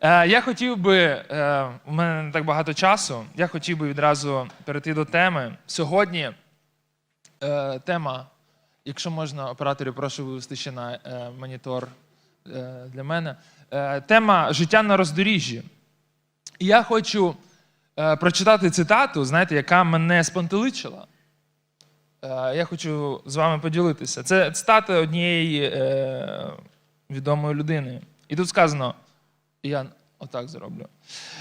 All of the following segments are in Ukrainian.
Е, я хотів би, е, у мене не так багато часу, я хотів би відразу перейти до теми. Сьогодні е, тема, якщо можна, операторів, прошу вивести ще на монітор для мене. Тема життя на роздоріжжі. І я хочу прочитати цитату, знаєте, яка мене спантеличила. Е, я хочу з вами поділитися. Це цитата однієї відомої людини. І тут сказано: я отак зроблю.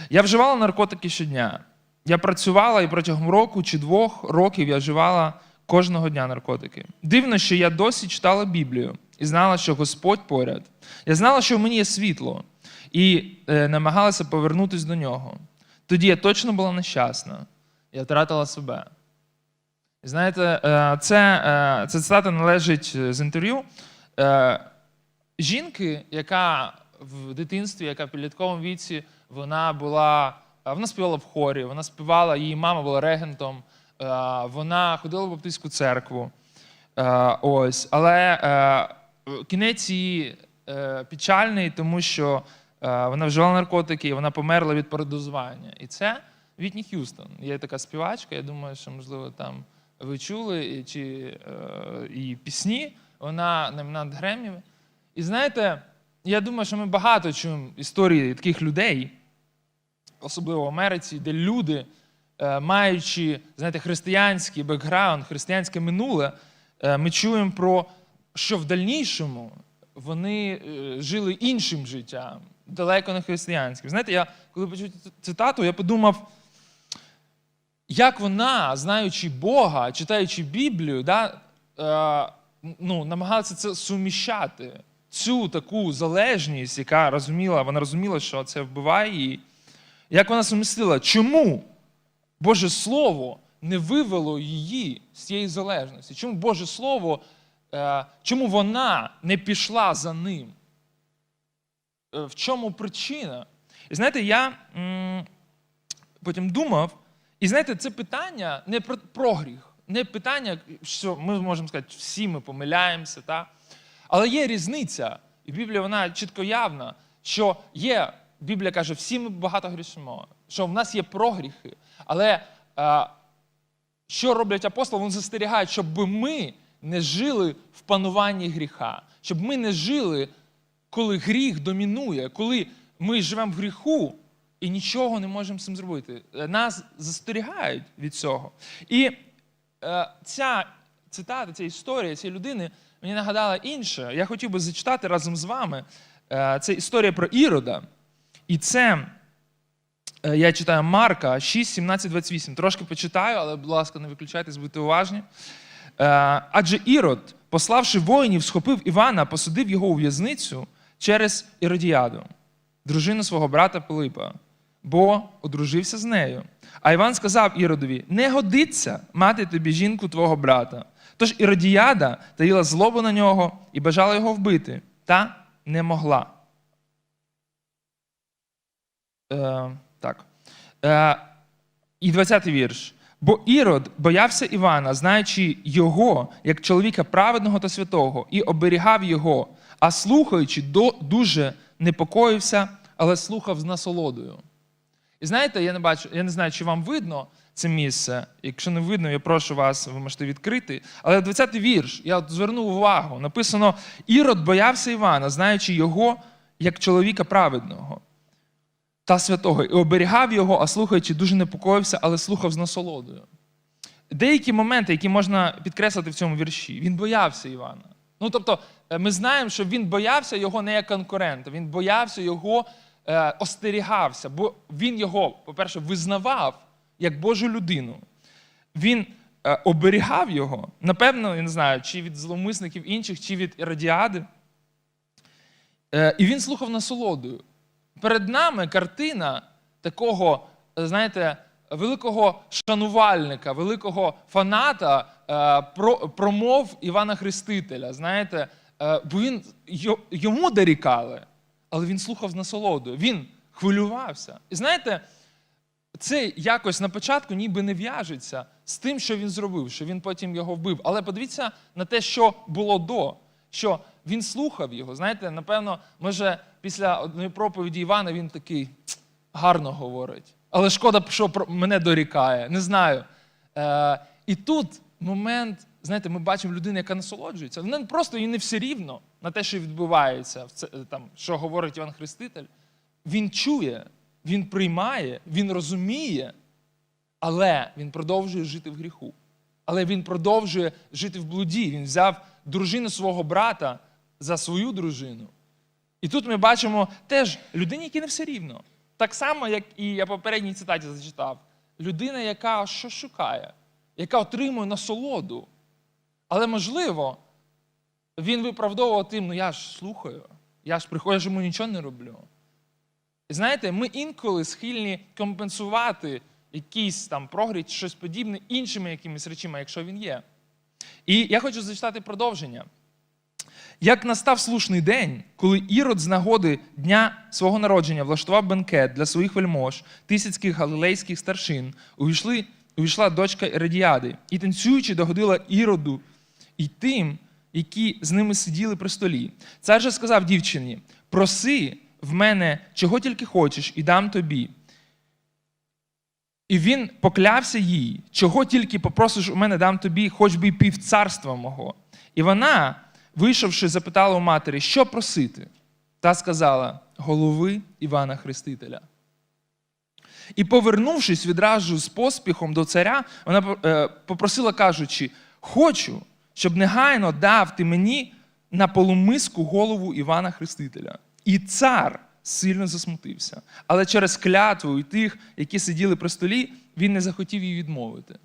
Я вживала наркотики щодня. Я працювала і протягом року чи двох років я вживала кожного дня наркотики. Дивно, що я досі читала Біблію і знала, що Господь поряд. Я знала, що в мені є світло, і е, намагалася повернутися до нього. Тоді я точно була нещасна. Я втратила себе. Знаєте, е, це, е, ця цитата належить е, з інтерв'ю е, жінки, яка в дитинстві, яка в підлітковому віці, вона була, е, вона співала в хорі, вона співала, її мама була регентом, е, вона ходила в баптистську церкву. Е, Ось, але кінець її печальний, тому що вона вживала наркотики і вона померла від передозування. І це Вітні Х'юстон. Є така співачка, я думаю, що, можливо, там ви чули чи і пісні. Вона номінант Гремів. І знаєте, я думаю, що ми багато чуємо історії таких людей, особливо в Америці, де люди, е, маючи знаєте, християнський бекграунд, християнське минуле, е, ми чуємо про що в дальнішому вони е, жили іншим життям, далеко не християнським. Знаєте, я коли почув цитату, я подумав, як вона, знаючи Бога, читаючи Біблію, да, е, ну, намагалася це суміщати, цю таку залежність, яка розуміла, вона розуміла, що це вбиває її. Як вона сумістила, чому Боже Слово не вивело її з цієї залежності? Чому Боже Слово, е, чому вона не пішла за ним? Е, В чому причина? І знаєте, я м, потім думав, і знаєте, це питання не про, про гріх, не питання, що ми можемо сказати, всі ми помиляємося, та? Але є різниця, і Біблія вона чітко явна, що є, Біблія каже, всі ми багато грішимо, що в нас є прогріхи, але е, що роблять апостоли? Вони застерігають, щоб ми не жили в пануванні гріха, щоб ми не жили, коли гріх домінує, коли ми живемо в гріху і нічого не можемо з цим зробити. Е, Нас застерігають від цього. І е, ця цитата, ця історія цієї людини мені нагадала інше. Я хотів би зачитати разом з вами. Е, це історія про Ірода. І це е, я читаю Марка 6, 17, 28. Трошки почитаю, але, будь ласка, не виключайтесь, будьте уважні. Е, Адже Ірод, пославши воїнів, схопив Івана, посадив його у в'язницю через Іродіаду, дружину свого брата Пилипа, бо одружився з нею. А Іван сказав Іродові: не годиться мати тобі жінку твого брата. Тож Іродіяда таїла злобу на нього і бажала його вбити, та не могла. Е, так. Е, і 20-й вірш. Бо Ірод боявся Івана, знаючи його як чоловіка праведного та святого, і оберігав його, а слухаючи, дуже непокоївся, але слухав з насолодою. І знаєте, я не бачу, я не знаю, чи вам видно це місце. Якщо не видно, я прошу вас, ви можете відкрити. Але 20-й вірш, я от звернув увагу. Написано: Ірод боявся Івана, знаючи його як чоловіка праведного та святого, і оберігав його, а слухаючи, дуже непокоївся, але слухав з насолодою. Деякі моменти, які можна підкреслити в цьому вірші, він боявся Івана. Ну тобто, е, ми знаємо, що він боявся його не як конкурента, він боявся його, е, остерігався, бо він його, по-перше, визнавав як Божу людину. Він е, оберігав його, напевно, я не знаю, чи від зловмисників інших, чи від радіади. Е, і він слухав насолодою. Перед нами картина такого, е, знаєте, великого шанувальника, великого фаната промов Івана Хрестителя. Знаєте, бо він йому дорікали, але він слухав з насолодою. Він хвилювався. І знаєте, це якось на початку ніби не в'яжеться з тим, що він зробив, що він потім його вбив. Але подивіться на те, що було до. Що він слухав його. Знаєте, напевно, може, після одної проповіді Івана він такий гарно говорить. Але шкода, що мене дорікає. Не знаю. Е, і тут момент, знаєте, ми бачимо людину, яка насолоджується. Вона просто їй не все рівно на те, що відбувається, там, що говорить Іван Хреститель. Він чує, він приймає, він розуміє, але він продовжує жити в гріху. Але він продовжує жити в блуді. Він взяв дружину свого брата за свою дружину. І тут ми бачимо теж людині, якій не все рівно. Так само, як і я попередній цитаті зачитав. Людина, яка що шукає, яка отримує насолоду. Але можливо, він виправдовував тим, ну я ж слухаю, я ж приходжу, йому нічого не роблю. Знаєте, ми інколи схильні компенсувати якийсь там прогріх, щось подібне іншими якимись речами, якщо він є. І я хочу зачитати продовження. Як настав слушний день, коли Ірод з нагоди дня свого народження влаштував бенкет для своїх вельмож, тисяцьких галилейських старшин, увійшли, увійшла дочка Ередіади, і танцюючи догодила Іроду і тим, які з ними сиділи при столі. Цар же сказав дівчині: проси в мене чого тільки хочеш, і дам тобі. І він поклявся їй, чого тільки попросиш у мене дам тобі, хоч би й півцарства мого. І вона, вийшовши, запитала у матері, що просити. Та сказала: голови Івана Хрестителя. І, повернувшись відразу з поспіхом до царя, вона е, попросила, кажучи: Хочу, щоб негайно дав ти мені на полумиску голову Івана Хрестителя. І цар сильно засмутився. Але через клятву і тих, які сиділи при столі, він не захотів їй відмовити.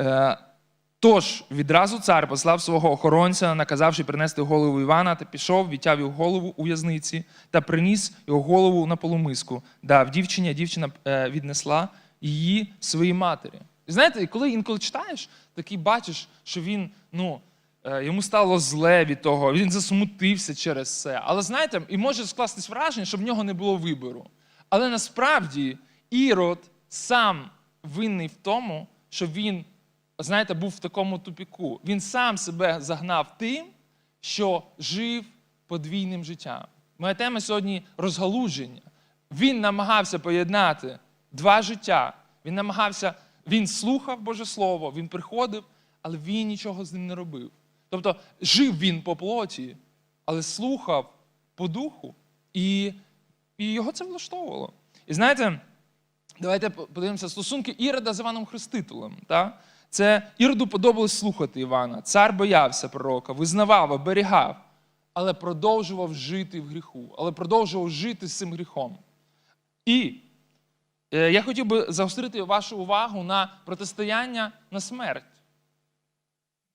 Е, Тож відразу цар послав свого охоронця, наказавши принести голову Івана, та пішов, відтяв його голову у в'язниці та приніс його голову на полумиску. Дав дівчині, дівчина е, віднесла її своїй матері. І знаєте, коли інколи читаєш, такий бачиш, що він, ну, йому стало зле від того, він засмутився через це. Але знаєте, і може скластись враження, що в нього не було вибору. Але насправді Ірод сам винний в тому, що він знаєте, був в такому тупіку. Він сам себе загнав тим, що жив подвійним життям. Моя тема сьогодні розгалуження. Він намагався поєднати два життя. Він намагався, він слухав Боже Слово, він приходив, але він нічого з ним не робив. Тобто жив він по плоті, але слухав по духу, і, і його це влаштовувало. І знаєте, давайте подивимося стосунки Ірода з Іваном Хрестителем. Так? Це Іроду подобалось слухати Івана. Цар боявся пророка, визнавав, оберігав, але продовжував жити в гріху, але продовжував жити з цим гріхом. І е, я хотів би загострити вашу увагу на протистояння на смерть.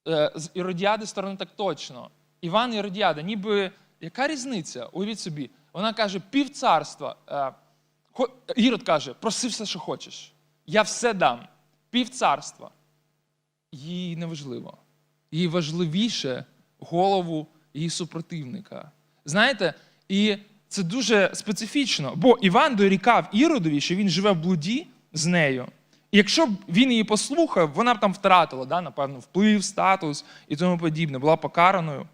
Е, з Іродіади сторони так точно. Іван Іродіада, ніби яка різниця? Уявіть собі, вона каже, півцарства. Е, Ірод каже, проси все, що хочеш. Я все дам. Півцарства їй не важливо. Їй важливіше голову її супротивника. Знаєте, і це дуже специфічно, бо Іван дорікав Іродові, що він живе в блуді з нею. І якщо б він її послухав, вона б там втратила, да, напевно, вплив, статус і тому подібне, була покараною.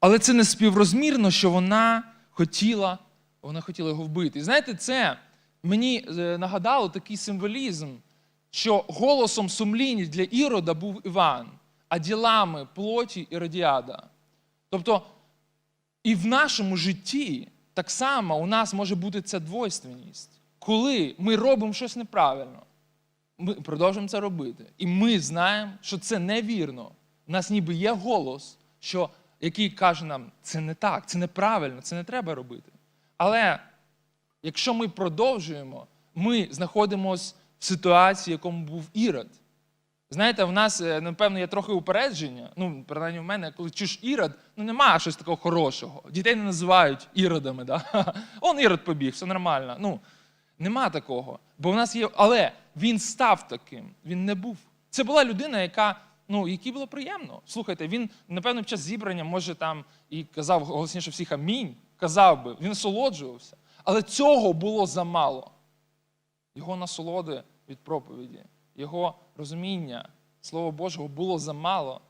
Але це не співрозмірно, що вона хотіла, вона хотіла його вбити. І знаєте, це мені е, нагадало такий символізм, що голосом сумління для Ірода був Іван, а ділами плоті Іродіада. Тобто, і в нашому житті так само у нас може бути ця двойственність. Коли ми робимо щось неправильно, ми продовжуємо це робити. І ми знаємо, що це невірно. У нас ніби є голос, що, який каже нам, це не так, це неправильно, це не треба робити. Але якщо ми продовжуємо, ми знаходимося в ситуації, в якому був Ірод. Знаєте, в нас, е, напевно, є трохи упередження. Ну, принаймні в мене, коли чуєш Ірод, ну немає щось такого хорошого. Дітей не називають іродами. Да? Он Ірод побіг, все нормально. Ну, нема такого. Бо в нас є. Але він став таким, він не був. Це була людина, яка. Ну, якій було приємно. Слухайте, він, напевно, під час зібрання, може, там і казав голосніше всіх амінь, казав би, він насолоджувався. Але цього було замало. Його насолоди від проповіді, його розуміння Слова Божого було замало.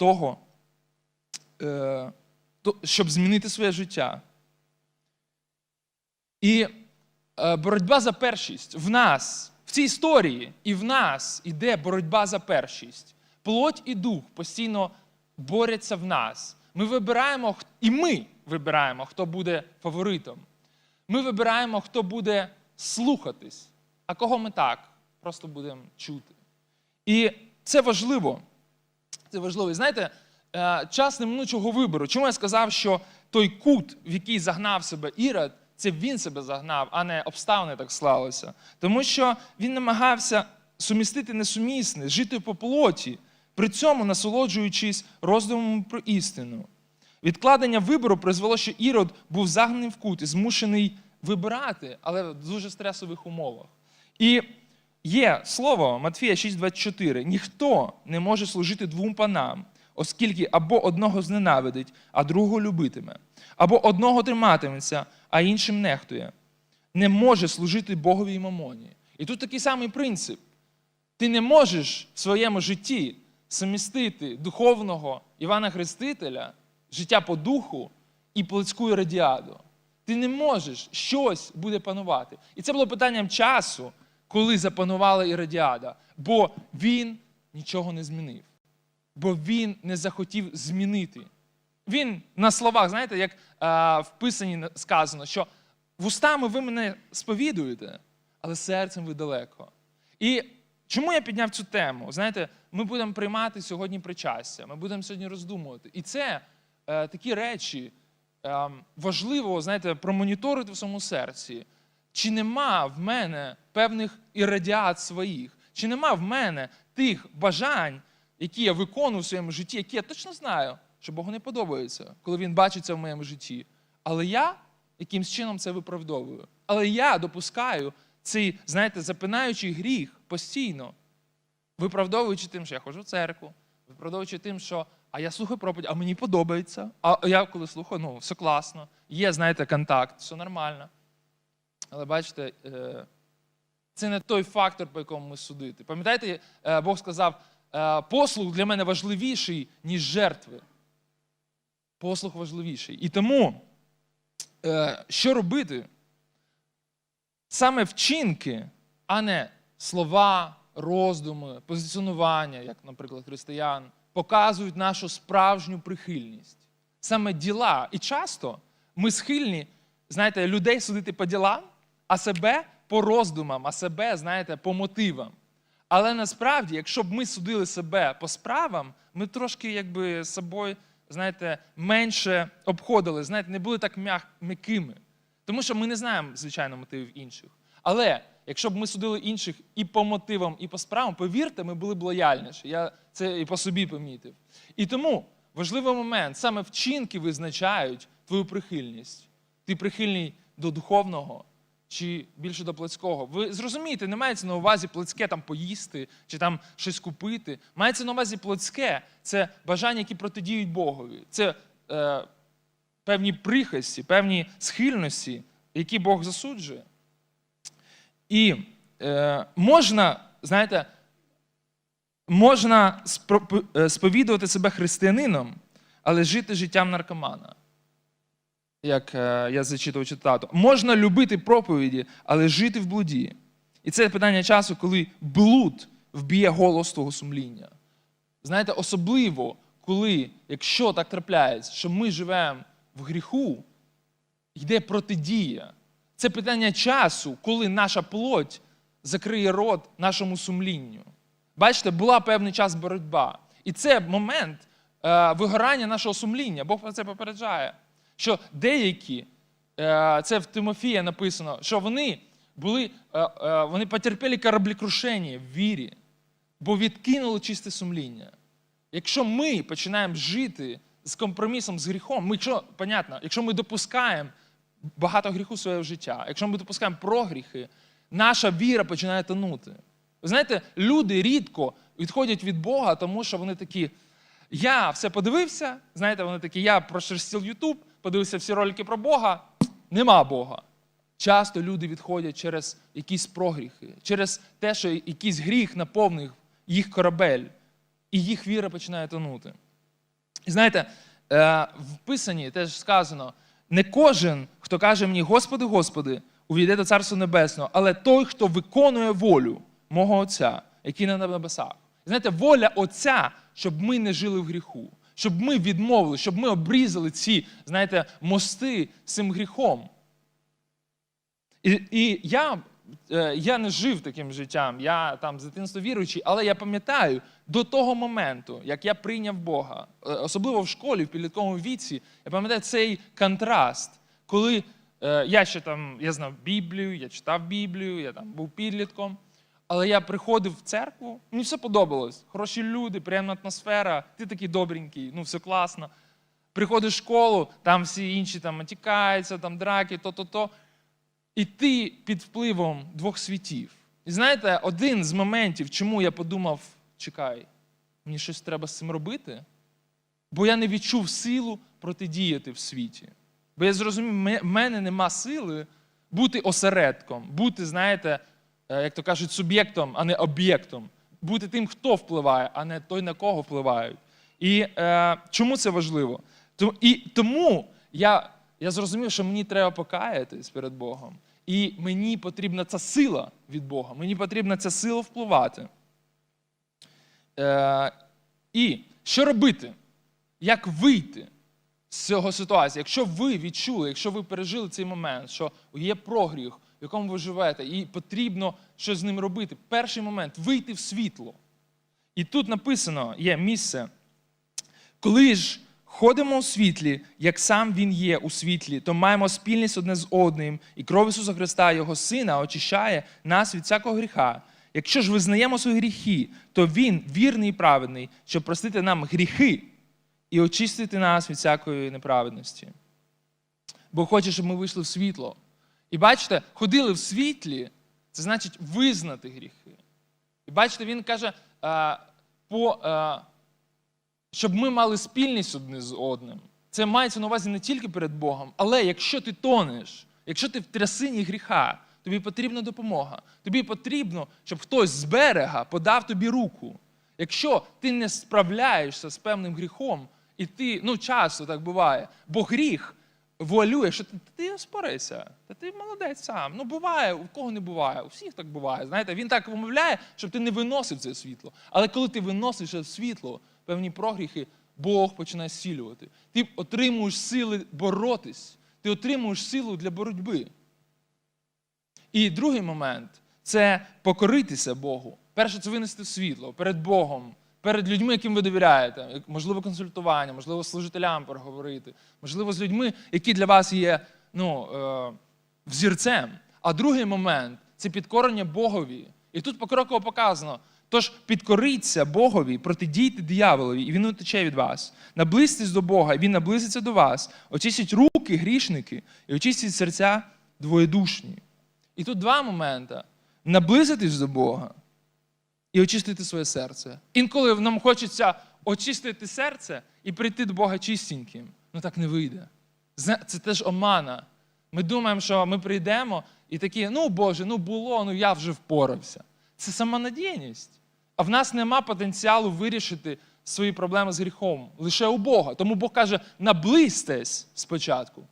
того, е, щоб змінити своє життя. І боротьба за першість в нас, в цій історії, і в нас іде боротьба за першість. Плоть і дух постійно борються в нас. Ми вибираємо, і ми вибираємо, хто буде фаворитом. Ми вибираємо, хто буде слухатись, а кого ми так просто будемо чути. І це важливо. Це важливо. І знаєте, е, час неминучого вибору. Чому я сказав, що той кут, в який загнав себе Ірод, це він себе загнав, а не обставини так склалося. Тому що він намагався сумістити несумісне, жити по плоті, при цьому насолоджуючись роздумом про істину. Відкладення вибору призвело, що Ірод був загнаний в кут і змушений вибирати, але в дуже стресових умовах. І є слово Матфія 6,24. Ніхто не може служити двом панам, оскільки або одного зненавидить, а другого любитиме, або одного триматиметься, а іншим нехтує. Не може служити Богові і мамоні. І тут такий самий принцип. Ти не можеш в своєму житті сумістити духовного Івана Хрестителя, життя по духу і плотську радіаду. Ти не можеш, щось буде панувати. І це було питанням часу, коли запанувала Іродіада, бо він нічого не змінив, бо він не захотів змінити. Він на словах, знаєте, як а, в Писанні сказано, що вустами ви мене сповідуєте, але серцем ви далеко. І чому я підняв цю тему? Знаєте, ми будемо приймати сьогодні причастя, ми будемо сьогодні роздумувати. І це е, такі речі е, важливо, знаєте, промоніторити в своєму серці. Чи нема в мене певних іррадіат своїх, чи нема в мене тих бажань, які я виконую в своєму житті, які я точно знаю, що Богу не подобається, коли він бачить це в моєму житті. Але я якимсь чином це виправдовую. Але я допускаю цей, знаєте, запинаючий гріх постійно, виправдовуючи тим, що я ходжу в церкву, виправдовуючи тим, що а я слухаю проповідь, а мені подобається. А я коли слухаю, ну все класно, є, знаєте, контакт, все нормально. Але бачите, е, це не той фактор, по якому ми судити. Пам'ятаєте, е, Бог сказав, послуг для мене важливіший, ніж жертви. Послуг важливіший. І тому, е, що робити? Саме вчинки, а не слова, роздуми, позиціонування, як, наприклад, християн, показують нашу справжню прихильність. Саме діла. І часто ми схильні, знаєте, людей судити по ділам, а себе по роздумам, а себе, знаєте, по мотивам. Але насправді, якщо б ми судили себе по справам, ми трошки якби собою, знаєте, менше обходили, знаєте, не були так м'якими. Тому що ми не знаємо, звичайно, мотивів інших. Але якщо б ми судили інших і по мотивам, і по справам, повірте, ми були б лояльніші. Я це і по собі помітив. І тому важливий момент, саме вчинки визначають твою прихильність. Ти прихильний до духовного чи більше до плотського. Ви зрозумієте, не мається на увазі плотське там поїсти чи там щось купити. Мається на увазі плотське це бажання, які протидіють Богові. Це е, певні прихисті, певні схильності, які Бог засуджує. І е, можна, знаєте, можна е, сповідувати себе християнином, але жити життям наркомана. Як е, я зачитував цитату. Можна любити проповіді, але жити в блуді. І це питання часу, коли блуд вб'є голос того сумління. Знаєте, особливо, коли, якщо так трапляється, що ми живемо в гріху, йде протидія. Це питання часу, коли наша плоть закриє рот нашому сумлінню. Бачите, була певний час боротьба. І це момент е, вигорання нашого сумління. Бог про це попереджає. Що деякі, е, це в Тимофія написано, що вони були, е, е, вони потерпіли кораблекрушення в вірі, бо відкинули чисте сумління. Якщо ми починаємо жити з компромісом з гріхом, ми, якщо, понятно, якщо ми допускаємо багато гріху в своє життя, якщо ми допускаємо прогріхи, наша віра починає тонути. Ви знаєте, люди рідко відходять від Бога, тому що вони такі. Я все подивився, знаєте, вони такі, я прошерстив Ютуб, подивився всі ролики про Бога, нема Бога. Часто люди відходять через якісь прогріхи, через те, що якийсь гріх наповнив їх корабель, і їх віра починає тонути. І знаєте, е, в Писанні теж сказано: не кожен, хто каже мені, Господи, Господи, увійде до Царства Небесного, але той, хто виконує волю мого Отця, який на небесах. Знаєте, воля Отця, щоб ми не жили в гріху, щоб ми відмовили, щоб ми обрізали ці, знаєте, мости цим гріхом. І, і я, е, я не жив таким життям, я там з дитинства віруючий, але я пам'ятаю до того моменту, як я прийняв Бога, е, особливо в школі, в підлітковому віці, я пам'ятаю цей контраст, коли е, я ще там я знав Біблію, я читав Біблію, я там був підлітком. Але я приходив в церкву, мені все подобалось. Хороші люди, приємна атмосфера, ти такий добренький, ну все класно. Приходиш в школу, там всі інші там матікаються, там драки, то-то-то. І ти під впливом двох світів. І знаєте, один з моментів, чому я подумав: чекай, мені щось треба з цим робити, бо я не відчув силу протидіяти в світі. Бо я зрозумів, в мене нема сили бути осередком, бути, знаєте, як то кажуть, суб'єктом, а не об'єктом, бути тим, хто впливає, а не той, на кого впливають. І е, чому це важливо? І тому я, я зрозумів, що мені треба покаятись перед Богом. І мені потрібна ця сила від Бога, мені потрібна ця сила впливати. Е, і що робити? Як вийти з цього ситуації? Якщо ви відчули, якщо ви пережили цей момент, що є прогріх, в якому ви живете, і потрібно щось з ним робити. Перший момент вийти в світло. І тут написано: є місце. Коли ж ходимо у світлі, як сам Він є у світлі, то маємо спільність одне з одним, і кров Ісуса Христа, Його Сина, очищає нас від всякого гріха. Якщо ж визнаємо свої гріхи, то Він вірний і праведний, щоб простити нам гріхи і очистити нас від всякої неправедності. Бо хоче, щоб ми вийшли в світло. І бачите, ходили в світлі, це значить визнати гріхи. І бачите, він каже, а, по, а, щоб ми мали спільність одне з одним. Це мається на увазі не тільки перед Богом, але якщо ти тонеш, якщо ти в трясині гріха, тобі потрібна допомога. Тобі потрібно, щоб хтось з берега подав тобі руку. Якщо ти не справляєшся з певним гріхом, і ти, ну часто так буває, бо гріх вуалює, що ти, ти спорися, та ти молодець сам. Ну буває, у кого не буває, у всіх так буває. Знаєте, він так вимовляє, щоб ти не виносив це світло. Але коли ти виносиш це світло, певні прогріхи, Бог починає зцілювати. Ти отримуєш сили боротись, ти отримуєш силу для боротьби. І другий момент це покоритися Богу. Перше, це винести світло перед Богом, перед людьми, яким ви довіряєте. Можливо, консультування, можливо, служителям поговорити, можливо, з людьми, які для вас є ну, е, взірцем. А другий момент це підкорення Богові. І тут покроково показано. Тож підкоріться Богові, протидійте дияволові, і він утече від вас. Наблизьтесь до Бога, і він наблизиться до вас. Очистіть руки, грішники, і очистіть серця двоєдушні. І тут два моменти: наблизитись до Бога і очистити своє серце. Інколи нам хочеться очистити серце і прийти до Бога чистеньким. Ну так не вийде. Це теж омана. Ми думаємо, що ми прийдемо і такі, ну Боже, ну було, ну я вже впорався. Це самонадійність. А в нас нема потенціалу вирішити свої проблеми з гріхом лише у Бога. Тому Бог каже: наблизьтесь спочатку,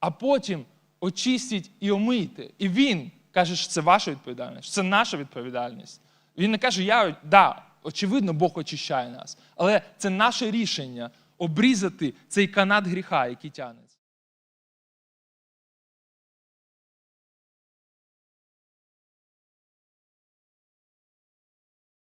а потім очистіть і омийте. І Він каже, що це ваша відповідальність, що це наша відповідальність. Він не каже, я да, очевидно, Бог очищає нас, але це наше рішення обрізати цей канат гріха, який тягне.